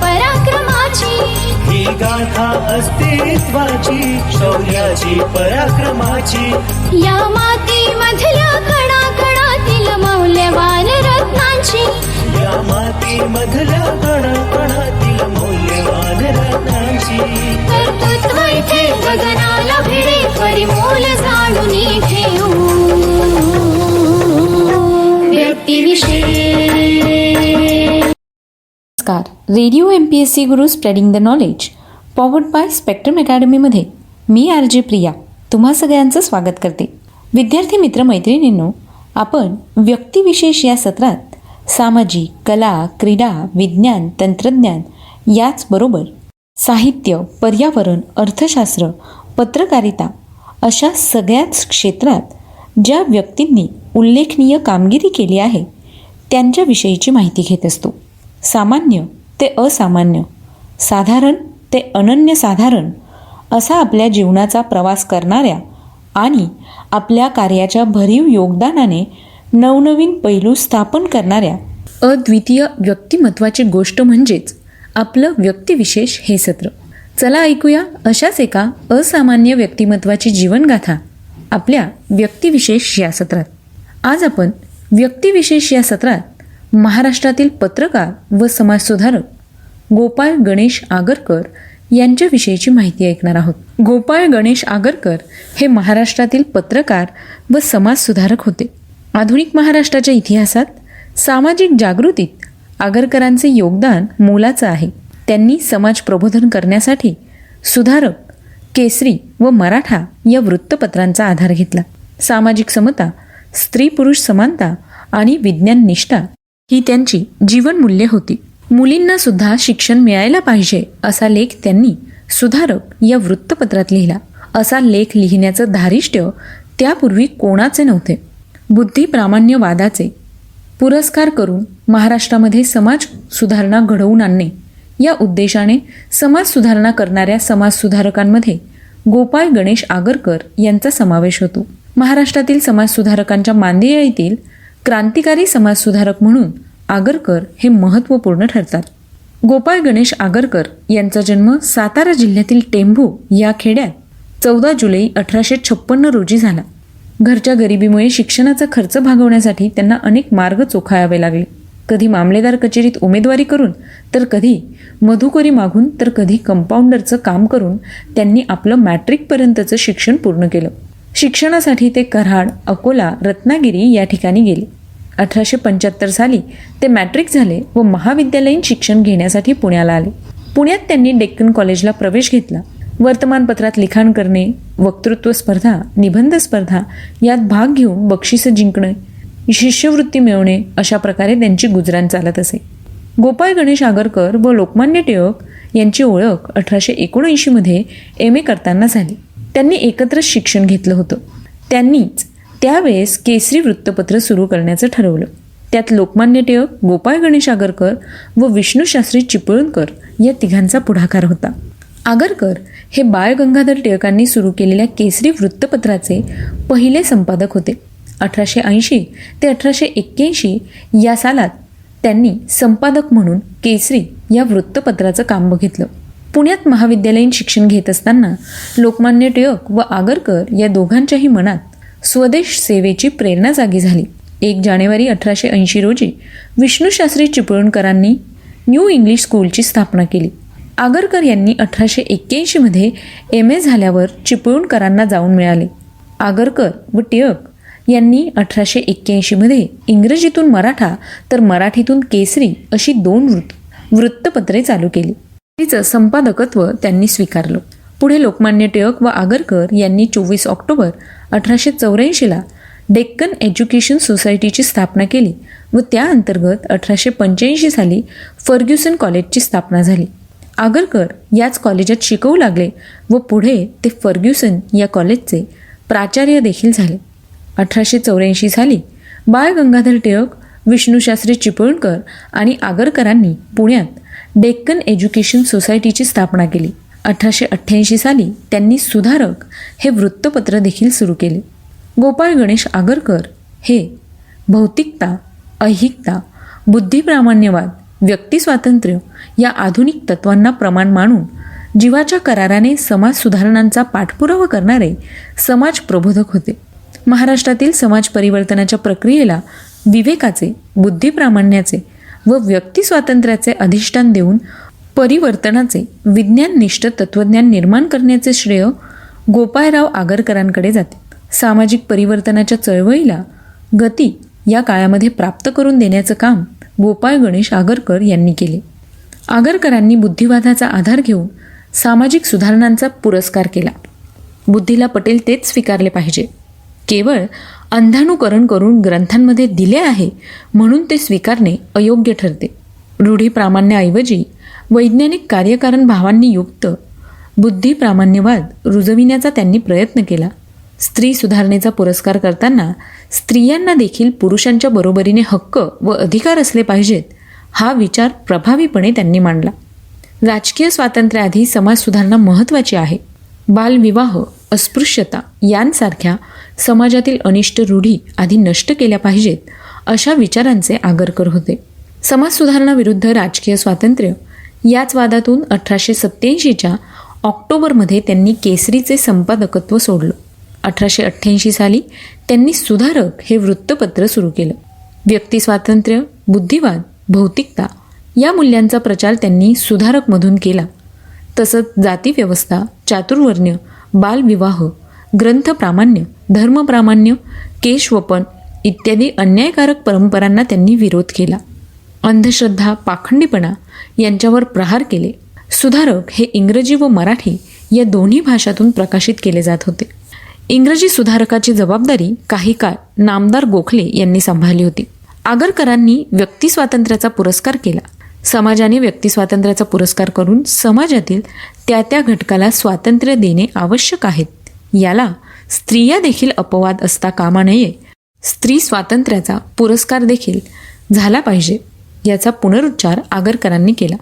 पराक्रमाची। ही गाथा अस्तित्वाची शौर्याची पराक्रमाची. या मातीमधल्या कणा कणातील मौल्यवान रत्नांची. या माती मधल्या कणाकणातील मौल्यवान रत्नांची. कर्तृत्व इथे गगनाला भिडे परिमोल जाणून ठेवू radio M P S C guru spreading the knowledge powered by spectrum अकॅडमीमध्ये मी आर जे प्रिया. तुम्हा सगळ्यांचं स्वागत करते. विद्यार्थी मित्र मैत्रिणींनो आपण व्यक्तिविशेष या सत्रात सामाजिक कला क्रीडा विज्ञान तंत्रज्ञान याचबरोबर साहित्य पर्यावरण अर्थशास्त्र पत्रकारिता अशा सगळ्याच क्षेत्रात ज्या व्यक्तींनी उल्लेखनीय कामगिरी केली आहे त्यांच्याविषयीची माहिती घेत असतो. सामान्य ते असामान्य. साधारण ते अनन्यसाधारण. असा आपल्या जीवनाचा प्रवास करणाऱ्या आणि आपल्या कार्याच्या भरीव योगदानाने नवनवीन पैलू स्थापन करणाऱ्या अद्वितीय व्यक्तिमत्वाची गोष्ट म्हणजेच आपलं व्यक्तिविशेष हे सत्र. चला ऐकूया अशाच एका असामान्य व्यक्तिमत्वाची जीवनगाथा आपल्या व्यक्तिविशेष या सत्रात. आज आपण व्यक्तिविशेष या सत्रात महाराष्ट्रातील पत्रकार व समाजसुधारक गोपाळ गणेश आगरकर यांच्याविषयीची माहिती ऐकणार आहोत. गोपाळ गणेश आगरकर हे महाराष्ट्रातील पत्रकार व समाजसुधारक होते. आधुनिक महाराष्ट्राच्या इतिहासात सामाजिक जागृतीत आगरकरांचे योगदान मोलाचं आहे. त्यांनी समाज प्रबोधन करण्यासाठी सुधारक केसरी व मराठा या वृत्तपत्रांचा आधार घेतला. सामाजिक समता स्त्री पुरुष समानता आणि विज्ञान निष्ठा ही त्यांची जीवनमूल्ये होती. मुलींना सुद्धा शिक्षण मिळायला पाहिजे असा लेख त्यांनी सुधारक या वृत्तपत्रात लिहिला. असा लेख लिहिण्याचं धारिष्ट्य त्यापूर्वी कोणाचे नव्हते. बुद्धी प्रामाण्यवादाचे पुरस्कार करून महाराष्ट्रामध्ये समाज सुधारणा घडवून आणणे या उद्देशाने समाज सुधारणा करणाऱ्या समाजसुधारकांमध्ये गोपाळ गणेश आगरकर यांचा समावेश होतो. महाराष्ट्रातील समाजसुधारकांच्या मांदिया येथील क्रांतिकारी समाजसुधारक म्हणून आगरकर हे महत्त्वपूर्ण ठरतात. गोपाळ गणेश आगरकर यांचा जन्म सातारा जिल्ह्यातील टेंभू या खेड्यात चौदा जुलै अठराशे छप्पन्न रोजी झाला. घरच्या गरिबीमुळे शिक्षणाचा खर्च भागवण्यासाठी त्यांना अनेक मार्ग चोखाळावे लागले. कधी मामलेदार कचेरीत उमेदवारी करून तर कधी मधुकरी मागून तर कधी कंपाऊंडरचं काम करून त्यांनी आपलं मॅट्रिकपर्यंतचं शिक्षण पूर्ण केलं. शिक्षणासाठी ते कराड अकोला रत्नागिरी या ठिकाणी गेले. अठराशे पंच्याहत्तर साली ते मॅट्रिक झाले व महाविद्यालयीन शिक्षण घेण्यासाठी पुण्याला आले. पुण्यात त्यांनी डेक्कन कॉलेजला प्रवेश घेतला. वर्तमानपत्रात लिखाण करणे वक्तृत्व स्पर्धा निबंध स्पर्धा यात भाग घेऊन बक्षिसं जिंकणे शिष्यवृत्ती मिळवणे अशा प्रकारे त्यांची गुजराण चालत असे. गोपाळ गणेश आगरकर व लोकमान्य टिळक यांची ओळख अठराशे एकोणऐंशीमध्ये एम ए करताना झाली. त्यांनी एकत्रच शिक्षण घेतलं होतं. त्यांनीच त्यावेळेस केसरी वृत्तपत्र सुरू करण्याचं ठरवलं. त्यात लोकमान्य टिळक गोपाळ गणेश आगरकर व विष्णूशास्त्री चिपळूणकर या तिघांचा पुढाकार होता. आगरकर हे बाळ गंगाधर टिळकांनी सुरू केलेल्या केसरी वृत्तपत्राचे पहिले संपादक होते. अठराशे ऐंशी ते अठराशे एक्क्याऐंशी या सालात त्यांनी संपादक म्हणून केसरी या वृत्तपत्राचं काम बघितलं. पुण्यात महाविद्यालयीन शिक्षण घेत असताना लोकमान्य टिळक व आगरकर या दोघांच्याही मनात स्वदेश सेवेची प्रेरणा जागी झाली. एक जानेवारी अठराशे ऐंशी रोजी विष्णूशास्त्री चिपळूणकरांनी न्यू इंग्लिश स्कूलची स्थापना केली. आगरकर यांनी अठराशे एक्क्याऐंशीमध्ये एम ए झाल्यावर चिपळूणकरांना जाऊन मिळाले. आगरकर व टिळक यांनी अठराशे एक्क्याऐंशीमध्ये इंग्रजीतून मराठा तर मराठीतून केसरी अशी दोन वृत्त वृत्तपत्रे चालू केली. तिचं संपादकत्व त्यांनी स्वीकारलं. पुढे लोकमान्य टिळक व आगरकर यांनी चोवीस ऑक्टोबर अठराशे चौऱ्याऐंशीला डेक्कन एज्युकेशन सोसायटीची स्थापना केली व त्या अंतर्गत अठराशे पंच्याऐंशी साली फर्ग्युसन कॉलेजची स्थापना झाली. आगरकर याच कॉलेजात शिकवू लागले व पुढे ते फर्ग्युसन या कॉलेजचे प्राचार्य देखील झाले. अठराशे चौऱ्याऐंशी साली बाळ गंगाधर टिळक विष्णूशास्त्री चिपळूणकर आणि आगरकरांनी पुण्यात डेक्कन एज्युकेशन सोसायटीची स्थापना केली. अठराशे अठ्ठ्याऐंशी साली त्यांनी सुधारक हे वृत्तपत्र देखील सुरू केले. गोपाळ गणेश आगरकर हे भौतिकता ऐहिकता बुद्धिप्रामाण्यवाद व्यक्तिस्वातंत्र्य या आधुनिक तत्वांना प्रमाण मानून जीवाच्या कराराने समाज सुधारणांचा पाठपुरावा करणारे समाज प्रबोधक होते. महाराष्ट्रातील समाज परिवर्तनाच्या प्रक्रियेला विवेकाचे बुद्धिप्रामाण्याचे व व्यक्तिस्वातंत्र्याचे अधिष्ठान देऊन परिवर्तनाचे विज्ञाननिष्ठ तत्त्वज्ञान निर्माण करण्याचे श्रेय गोपाळराव आगरकरांकडे जाते. सामाजिक परिवर्तनाच्या चळवळीला गती या काळामध्ये प्राप्त करून देण्याचं काम गोपाळ गणेश आगरकर यांनी केले. आगरकरांनी बुद्धिवादाचा आधार घेऊन सामाजिक सुधारणांचा पुरस्कार केला. बुद्धीला पटेल तेच स्वीकारले पाहिजे. केवळ अंधानुकरण करून ग्रंथांमध्ये दिले आहे म्हणून ते स्वीकारणे अयोग्य ठरते. रूढी प्रामाण्याऐवजी वैज्ञानिक कार्यकारण भावांनी युक्त बुद्धिप्रामाण्यवाद रुजविण्याचा त्यांनी प्रयत्न केला. स्त्री सुधारणेचा पुरस्कार करताना स्त्रियांना देखील पुरुषांच्या बरोबरीने हक्क व अधिकार असले पाहिजेत हा विचार प्रभावीपणे त्यांनी मांडला. राजकीय स्वातंत्र्याआधी समाज सुधारणा महत्त्वाची आहे. बालविवाह अस्पृश्यता यांसारख्या समाजातील अनिष्ट रूढी आधी नष्ट केल्या पाहिजेत अशा विचारांचे आगरकर होते. समाज सुधारणाविरुद्ध राजकीय स्वातंत्र्य याच वादातून अठराशे सत्याऐंशीच्या ऑक्टोबरमध्ये त्यांनी केसरीचे संपादकत्व सोडलं. अठराशे अठ्ठ्याऐंशी साली त्यांनी सुधारक हे वृत्तपत्र सुरू केलं. व्यक्तिस्वातंत्र्य बुद्धिवाद भौतिकता या मूल्यांचा प्रचार त्यांनी सुधारकमधून केला. तसंच जातीव्यवस्था चातुर्वर्ण्य बालविवाह ग्रंथप्रामाण्य धर्मप्रामाण्य केशवपन इत्यादी अन्यायकारक परंपरांना त्यांनी विरोध केला. अंधश्रद्धा पाखंडीपणा यांच्यावर प्रहार केले. सुधारक हे इंग्रजी व मराठी या दोन्ही भाषातून प्रकाशित केले जात होते. इंग्रजी सुधारकाची जबाबदारी काही काळ नामदार गोखले यांनी सांभाळली होती. आगरकरांनी व्यक्तिस्वातंत्र्याचा पुरस्कार केला. समाजाने व्यक्तिस्वातंत्र्याचा पुरस्कार करून समाजातील त्या त्या घटकाला स्वातंत्र्य देणे आवश्यक आहेत याला स्त्रिया देखील अपवाद असता कामा नये. स्त्री स्वातंत्र्याचा पुरस्कार देखील झाला पाहिजे. याचा पुनरुच्चार आगरकरांनी केला.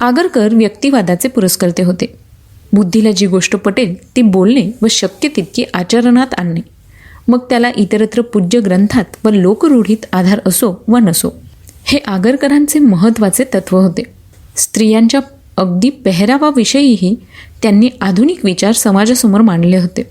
आगरकर व्यक्तिवादाचे पुरस्कर्ते होते. बुद्धीला जी गोष्ट पटेल ती बोलणे व शक्य तितकी आचरणात आणणे. मग त्याला इतरत्र पूज्य ग्रंथात व लोकरूढीत आधार असो व नसो हे आगरकरांचे महत्त्वाचे तत्व होते. स्त्रियांच्या अगदी पेहरावाविषयीही त्यांनी आधुनिक विचार समाजासमोर मांडले होते.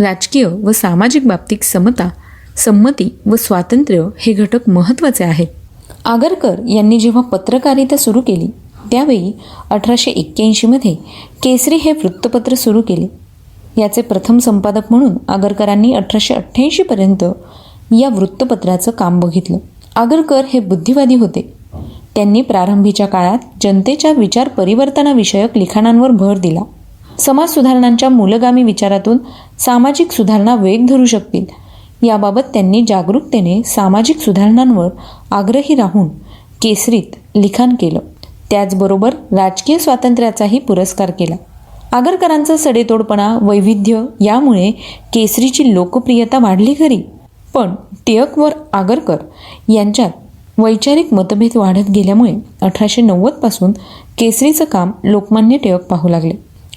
राजकीय व सामाजिक बाबतीत समता संमती व स्वातंत्र्य हे घटक महत्त्वाचे आहेत आगरकर यांनी जेव्हा पत्रकारिता सुरू केली त्यावेळी अठराशे एक्क्याऐंशीमध्ये केसरी हे वृत्तपत्र सुरू केले. याचे प्रथम संपादक म्हणून आगरकरांनी अठराशे अठ्ठ्याऐंशीपर्यंत या वृत्तपत्राचं काम बघितलं. आगरकर हे बुद्धिवादी होते. त्यांनी प्रारंभीच्या काळात जनतेच्या विचार परिवर्तनाविषयक लिखाणांवर भर दिला. समाज सुधारणांच्या मूलगामी विचारातून सामाजिक सुधारणा वेग धरू शकतील याबाबत त्यांनी जागरूकतेने सामाजिक सुधारणांवर आग्रही राहून केसरीत लिखाण केलं. त्याचबरोबर राजकीय स्वातंत्र्याचाही पुरस्कार केला. आगरकरांचा सडेतोडपणा वैविध्य यामुळे केसरीची लोकप्रियता वाढली खरी. पण टिळक आगरकर यांच्यात वैचारिक मतभेद वाढत गेल्यामुळे अठराशे नव्वदपासून केसरीचं काम लोकमान्य टिळक पाहू लागले.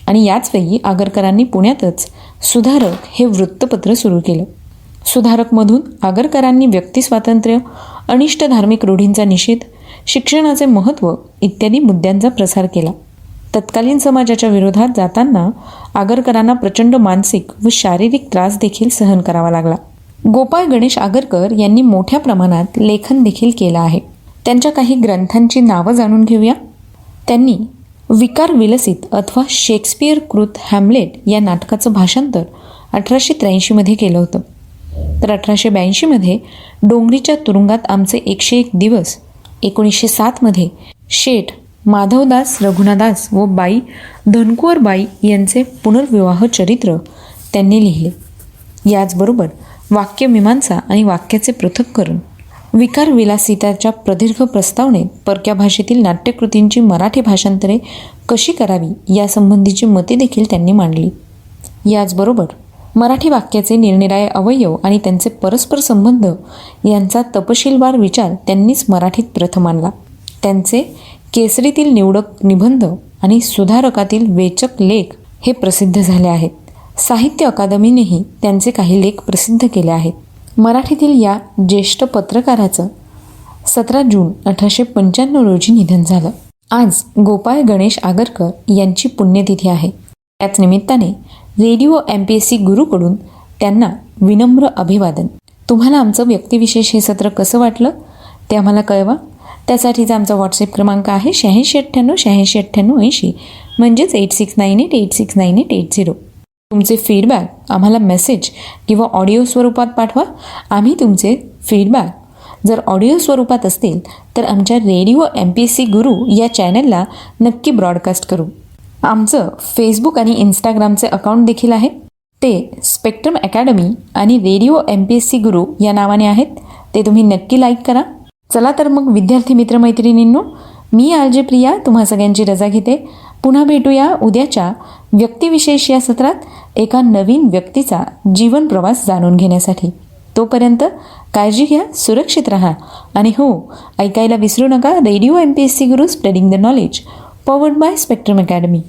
आणि याचवेळी आगरकरांनी पुण्यातच सुधारक हे वृत्तपत्र सुरू केलं. सुधारकमधून आगरकरांनी व्यक्तिस्वातंत्र्य अनिष्ट धार्मिक रूढींचा निषेध शिक्षणाचे महत्त्व इत्यादी मुद्द्यांचा प्रसार केला. तत्कालीन समाजाच्या विरोधात जाताना आगरकरांना प्रचंड मानसिक व शारीरिक त्रास देखील सहन करावा लागला. गोपाळ गणेश आगरकर यांनी मोठ्या प्रमाणात लेखन देखील केलं आहे. त्यांच्या काही ग्रंथांची नावं जाणून घेऊया. त्यांनी विकार विलसित अथवा शेक्सपियर कृत हॅमलेट या नाटकाचं भाषांतर अठराशे त्र्याऐंशीमध्ये केलं होतं. तर अठराशे ब्याऐंशीमध्ये डोंगरीच्या तुरुंगात आमचे एकशे एक दिवस एकोणीसशे सातमध्ये शेठ माधवदास रघुनादास व बाई धनकुवर बाई यांचे पुनर्विवाह चरित्र त्यांनी लिहिले. याचबरोबर वाक्यमीमांसा आणि वाक्याचे पृथक्करण विकार विलासिताच्या प्रदीर्घ प्रस्तावनेत परक्या भाषेतील नाट्यकृतींची मराठी भाषांतरे कशी करावी यासंबंधीची मते देखील त्यांनी मांडली. याचबरोबर मराठी वाक्याचे निरनिराळे अवयव आणि त्यांचे परस्पर संबंध यांचा तपशीलवार विचार त्यांनीच मराठीत प्रथम आणला. त्यांचे केसरीतील निवडक निबंध आणि सुधारकातील वेचक लेख हे प्रसिद्ध झाले आहेत. साहित्य अकादमीनेही त्यांचे काही लेख प्रसिद्ध केले आहेत. मराठीतील या ज्येष्ठ पत्रकाराचं सतरा जून अठराशे पंच्याण्णव रोजी निधन झालं. आज गोपाळ गणेश आगरकर यांची पुण्यतिथी आहे. त्याच निमित्ताने radio M P S C गुरुकडून त्यांना विनम्र अभिवादन. तुम्हाला आमचं व्यक्तिविशेष हे सत्र कसं वाटलं? ते आम्हाला कळवा. त्यासाठीचा आमचा व्हॉट्सअप क्रमांक आहे शहाऐंशी अठ्ठ्याण्णव शहाऐंशी अठ्ठ्याण्णव ऐंशी. म्हणजेच eight six nine eight eight six nine eight eight zero तुमचे फीडबॅक आम्हाला मेसेज किंवा ऑडिओ स्वरूपात पाठवा. आम्ही तुमचे फीडबॅक जर ऑडिओ स्वरूपात असतील तर आमच्या radio M P S C Guru या चॅनलला नक्की ब्रॉडकास्ट करू. आमचं फेसबुक आणि इंस्टाग्रामचे अकाउंट देखील आहे. ते स्पेक्ट्रम अकॅडमी आणि radio M P S C Guru या नावाने आहेत. ते तुम्ही नक्की लाईक करा. चला तर मग विद्यार्थी मित्रमैत्रिणींनो मी आर जे प्रिया तुम्हा सगळ्यांची रजा घेते. पुन्हा भेटूया उद्याच्या व्यक्तिविशेष या सत्रात एका नवीन व्यक्तीचा जीवन प्रवास जाणून घेण्यासाठी. तोपर्यंत काळजी घ्या सुरक्षित राहा. आणि हो ऐकायला विसरू नका radio M P S C Guru spreading the knowledge powered by spectrum academy